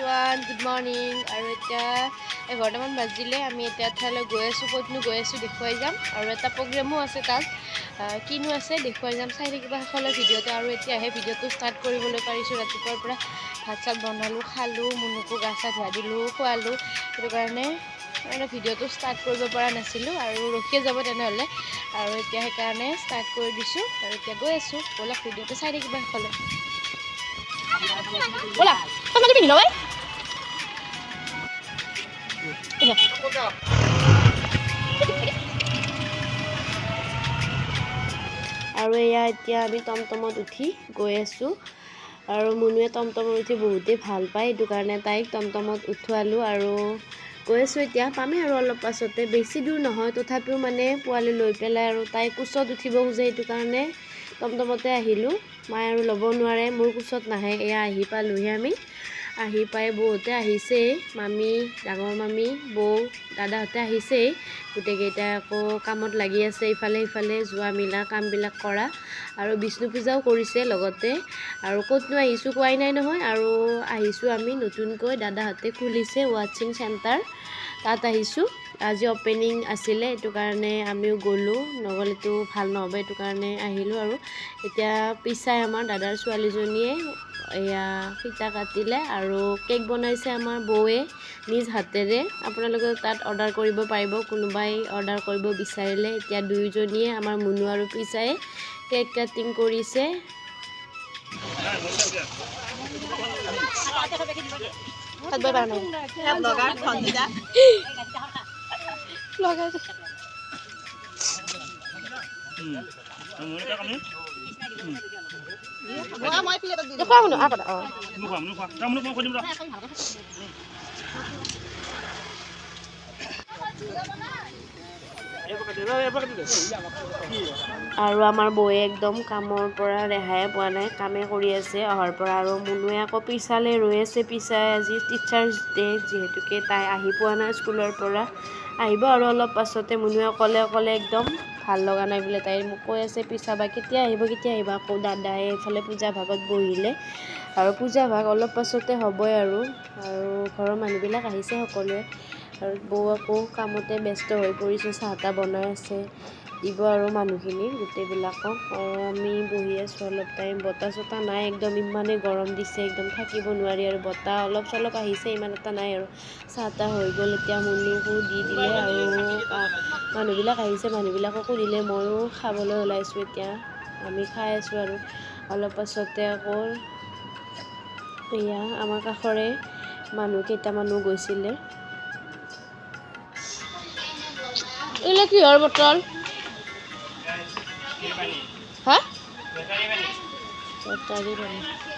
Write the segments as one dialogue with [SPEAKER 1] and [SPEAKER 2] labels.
[SPEAKER 1] Everyone, good morning. Arutya. এঘাৰটামান বাজিলে আমি এতিয়া ঠাইলৈ গৈ আছোঁ ক'তনো গৈ আছোঁ দেখুৱাই যাম আৰু এটা প্ৰগ্ৰেমো আছে তাত কিনো আছে দেখুৱাই যাম চাই থাকিব শেষলৈ ভিডিঅ'টো আৰু এতিয়াহে ভিডিঅ'টো ষ্টাৰ্ট কৰিবলৈ পাৰিছোঁ ৰাতিপুৱাৰ পৰা ভাত চাত বনালোঁ খালোঁ মুনুকো গা চা ধোৱা দিলোঁ খোৱালোঁ সেইটো কাৰণে মানে ভিডিঅ'টো ষ্টাৰ্ট কৰিব পৰা নাছিলোঁ আৰু ৰখিয়ে যাব তেনেহ'লে আৰু এতিয়া সেইকাৰণে ষ্টাৰ্ট কৰি দিছোঁ আৰু এতিয়া গৈ আছোঁ ব'লা ভিডিঅ'টো চাই থাকিব শেষলৈ ব'লা আৰু এয়া এতিয়া আমি টমটমত উঠি গৈ আছোঁ আৰু মুনুৱে টমটমত উঠি বহুতেই ভাল পায় সেইটো কাৰণে তাইক টমটমত উঠোৱালোঁ আৰু গৈ আছোঁ এতিয়া পামেই আৰু অলপ পাছতে বেছি দূৰ নহয় তথাপিও মানে পোৱালি লৈ পেলাই আৰু তাই কোচত উঠিব খোজে সেইটো কাৰণে টমটমতে আহিলোঁ মায়ে আৰু ল'ব নোৱাৰে মোৰ কোচত নাহে এয়া আহি পালোঁহে আমি আহি পাই বহুতে আহিছেই মামী ডাঙৰ মামী বৌ দাদাহঁতে আহিছেই গোটেইকেইটাই আকৌ কামত লাগি আছে ইফালে সিফালে যোৱা মিলা কামবিলাক কৰা আৰু বিষ্ণু পূজাও কৰিছে লগতে আৰু ক'তনো আহিছোঁ কোৱাই নাই নহয় আৰু আহিছোঁ আমি নতুনকৈ দাদাহঁতে খুলিছে ৱাটচিং চেণ্টাৰ তাত আহিছোঁ আজি অপেনিং আছিলে এইটো কাৰণে আমিও গ'লোঁ নগ'লেতো ভাল নহ'ব এইটো কাৰণে আহিলোঁ আৰু এতিয়া পিছাই আমাৰ দাদাৰ ছোৱালীজনীয়ে এয়া ফিটা কাটিলে আৰু কেক বনাইছে আমাৰ বৌৱে নিজ হাতেৰে আপোনালোকে তাত অৰ্ডাৰ কৰিব পাৰিব কোনোবাই অৰ্ডাৰ কৰিব বিচাৰিলে এতিয়া দুয়োজনীয়ে আমাৰ মুনু আৰু পিছাই কেক কাটিং কৰিছে থাকবে বানানো ব্লগার সন্ধ্যা ব্লগার দেখুৱাম ন আগতে অঁ কৰিম ৰ আৰু আমাৰ বৌয়ে একদম কামৰ পৰা ৰেহাই পোৱা নাই কামে কৰি আছে অহাৰ পৰা আৰু মুনুৱে আকৌ পিছালে ৰৈ আছে পিছাই আজি টিচাৰ্ছ ডে যিহেতুকে তাই আহি পোৱা নাই স্কুলৰ পৰা আহিব আৰু অলপ পাছতে মুনুৱে অকলে অকলে একদম ভাল লগা নাই বোলে তাই মোক কৈ আছে পিছাবা কেতিয়া আহিব কেতিয়া আহিব আকৌ দাদাই এইফালে পূজা ভাগত বহিলে আৰু পূজা ভাগ অলপ পাছতে হ'বই আৰু আৰু ঘৰৰ মানুহবিলাক আহিছে সকলোৱে আৰু বৌ আকৌ কামতে ব্যস্ত হৈ পৰিছোঁ চাহ তাহ বনাই আছে দিব আৰু মানুহখিনি গোটেইবিলাকক আমি বহি আছোঁ অলপ টাইম বতাহ চতাহ নাই একদম ইমানেই গৰম দিছে একদম থাকিব নোৱাৰি আৰু বতাহ অলপ চলপ আহিছে ইমান এটা নাই আৰু চাহ তাহ হৈ গ'ল এতিয়া মুনিকো দি দিলে আৰু মানুহবিলাক আহিছে মানুহবিলাককো দিলে ময়ো খাবলৈ ওলাইছোঁ এতিয়া আমি খাই আছোঁ আৰু অলপ পাছতে আকৌ এয়া আমাৰ কাষৰে মানুহ কেইটামানো গৈছিলে এইবিলাক কিহৰ বটল হা বেটাৰী পানী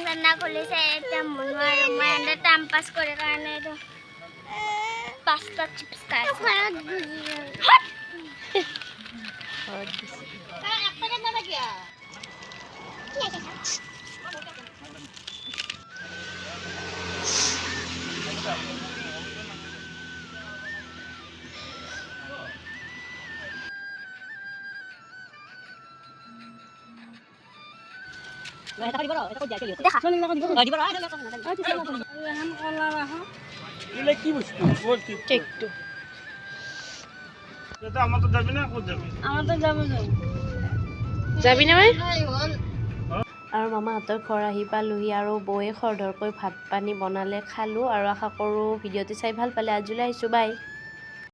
[SPEAKER 2] এক্সাম না
[SPEAKER 3] করলে এটা মনে হয় আমরা টাইম পাস করে কারণ এটা পাঁচটা চিপস খাই
[SPEAKER 4] হট যাবি না
[SPEAKER 1] ভাই আৰু মামাহঁতৰ ঘৰ আহি পালোহি আৰু বৌয়ে খৰধৰকৈ ভাত পানী বনালে খালো আৰু আশা কৰোঁ ভিডিঅ'টো চাই ভাল পালে আজিলৈ আহিছোঁ বাই